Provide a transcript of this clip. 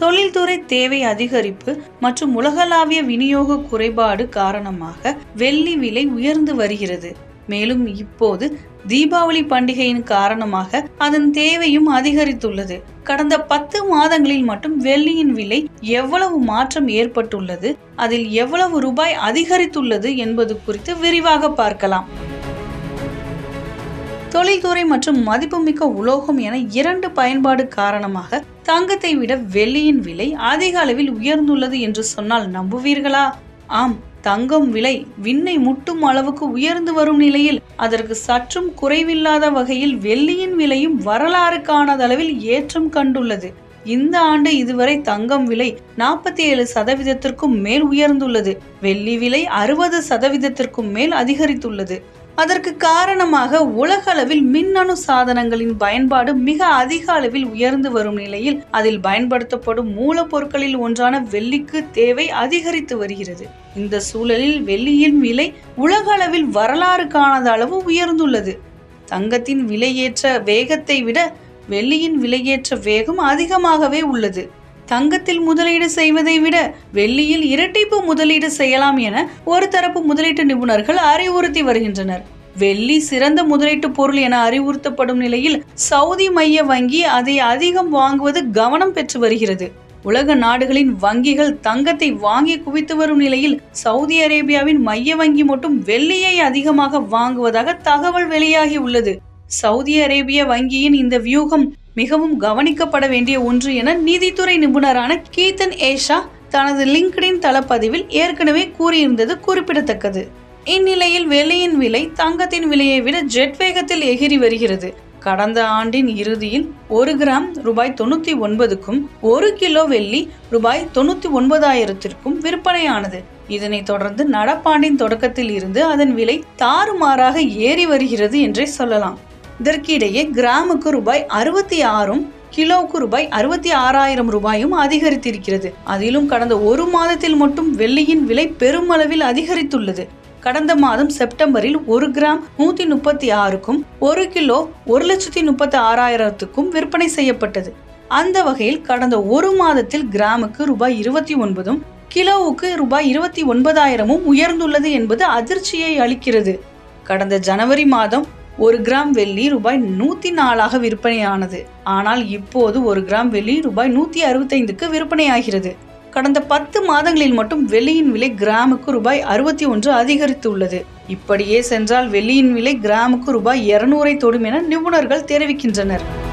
தொழில்துறை தேவை அதிகரிப்பு மற்றும் உலகளாவிய விநியோக குறைபாடு காரணமாக வெள்ளி விலை உயர்ந்து வருகிறது. மேலும் இப்போது தீபாவளி பண்டிகையின் காரணமாக அதன் தேவையும் அதிகரித்துள்ளது. கடந்த பத்து மாதங்களில் மட்டும் வெள்ளியின் விலை எவ்வளவு மாற்றம் ஏற்பட்டுள்ளது அதில் எவ்வளவு ரூபாய் அதிகரித்துள்ளது என்பது குறித்து விரிவாக பார்க்கலாம். தொழில்துறை மற்றும் மதிப்புமிக்க உலோகம் என இரண்டு பயன்பாடு காரணமாக தங்கத்தை விட வெள்ளியின் விலை அதிக அளவில் உயர்ந்துள்ளது என்று சொன்னால் நம்புவீர்களா? ஆம் தங்கம் விலை விண்ணை முட்டும் அளவுக்கு உயர்ந்து வரும் நிலையில் அதற்கு சற்றும் குறைவில்லாத வகையில் வெள்ளியின் விலையும் வரலாறு காணாதளவில் ஏற்றம் கண்டுள்ளது. இந்த ஆண்டு இதுவரை தங்கம் விலை நாற்பத்தி ஏழு சதவீதத்திற்கும் மேல் உயர்ந்துள்ளது. வெள்ளி விலை அறுபது சதவீதத்திற்கும் மேல் அதிகரித்துள்ளது. அதற்கு காரணமாக உலகளவில் மின்னணு சாதனங்களின் பயன்பாடு மிக அதிக அளவில் உயர்ந்து வரும் நிலையில் அதில் பயன்படுத்தப்படும் மூலப்பொருட்களில் ஒன்றான வெள்ளிக்கு தேவை அதிகரித்து வருகிறது. இந்த சூழலில் வெள்ளியின் விலை உலக அளவில் வரலாறு காணாத அளவு உயர்ந்துள்ளது. தங்கத்தின் விலையேற்ற வேகத்தை விட வெள்ளியின் விலையேற்ற வேகம் அதிகமாகவே உள்ளது. தங்கத்தில் முதலீடு செய்வதை விட வெள்ளியில் இரட்டிப்பு முதலீடு செய்யலாம் என ஒரு தரப்பு முதலீட்டு நிபுணர்கள் அறிவுறுத்தி வருகின்றனர். வெள்ளி சிறந்த முதலீட்டு பொருள் என அறிவுறுத்தப்படும் நிலையில் சவுதி மைய வங்கி அதை அதிகம் வாங்குவது கவனம் பெற்று வருகிறது. உலக நாடுகளின் வங்கிகள் தங்கத்தை வாங்கி குவித்து வரும் நிலையில் சவுதி அரேபியாவின் மைய வங்கி மட்டும் வெள்ளியை அதிகமாக வாங்குவதாக தகவல் வெளியாகி உள்ளது. சவுதி அரேபிய வங்கியின் இந்த வியூகம் மிகவும் கவனிக்கப்பட வேண்டிய ஒன்று என நீதித்துறை நிபுணரான கீதன் ஏஷா தனது லிங்க்டின் தளப்பதிவில் ஏற்கனவே கூறியிருந்தது குறிப்பிடத்தக்கது. இந்நிலையில் வெள்ளியின் விலை தங்கத்தின் விலையை விட ஜெட் வேகத்தில் எகிரி வருகிறது. கடந்த ஆண்டின் இறுதியில் ஒரு கிராம் ரூபாய் தொண்ணூத்தி ஒன்பதுக்கும் ஒரு கிலோ வெள்ளி ரூபாய் தொண்ணூத்தி ஒன்பதாயிரத்திற்கும் விற்பனையானது. இதனைத் தொடர்ந்து நடப்பாண்டின் தொடக்கத்தில் இருந்து அதன் விலை தாறுமாறாக ஏறி வருகிறது என்றே சொல்லலாம். இதற்கிடையே கிராமுக்கு ரூபாய் அறுபத்தி ஆறும் கிலோவுக்கு ரூபாய் அறுபத்தி ஆறாயிரம் ரூபாயும் அதிகரித்திருக்கிறது. அதிலும் கடந்த ஒரு மாதத்தில் மட்டும் வெள்ளியின் விலை பெருமளவில் அதிகரித்துள்ளது. கடந்த மாதம் செப்டம்பரில் ஒரு கிராம் நூத்தி முப்பத்தி ஆறுக்கும் ஒரு கிலோ ஒரு லட்சத்தி முப்பத்தி ஆறாயிரத்துக்கும் விற்பனை செய்யப்பட்டது. அந்த வகையில் கடந்த ஒரு மாதத்தில் கிராமுக்கு ரூபாய் இருபத்தி ஒன்பதும் கிலோவுக்கு ரூபாய் இருபத்தி ஒன்பதாயிரமும் உயர்ந்துள்ளது என்பது அதிர்ச்சியை அளிக்கிறது. கடந்த ஜனவரி மாதம் ஒரு கிராம் வெள்ளி ரூபாய் நூத்தி நாலாக விற்பனையானது. ஆனால் இப்போது ஒரு கிராம் வெள்ளி ரூபாய் நூத்தி அறுபத்தைந்துக்கு விற்பனையாகிறது. கடந்த பத்து மாதங்களில் மட்டும் வெள்ளியின் விலை கிராமுக்கு ரூபாய் அறுபத்தி ஒன்று அதிகரித்து உள்ளது இப்படியே சென்றால் வெள்ளியின் விலை கிராமுக்கு ரூபாய் இருநூறை தொடும் என நிபுணர்கள் தெரிவிக்கின்றனர்.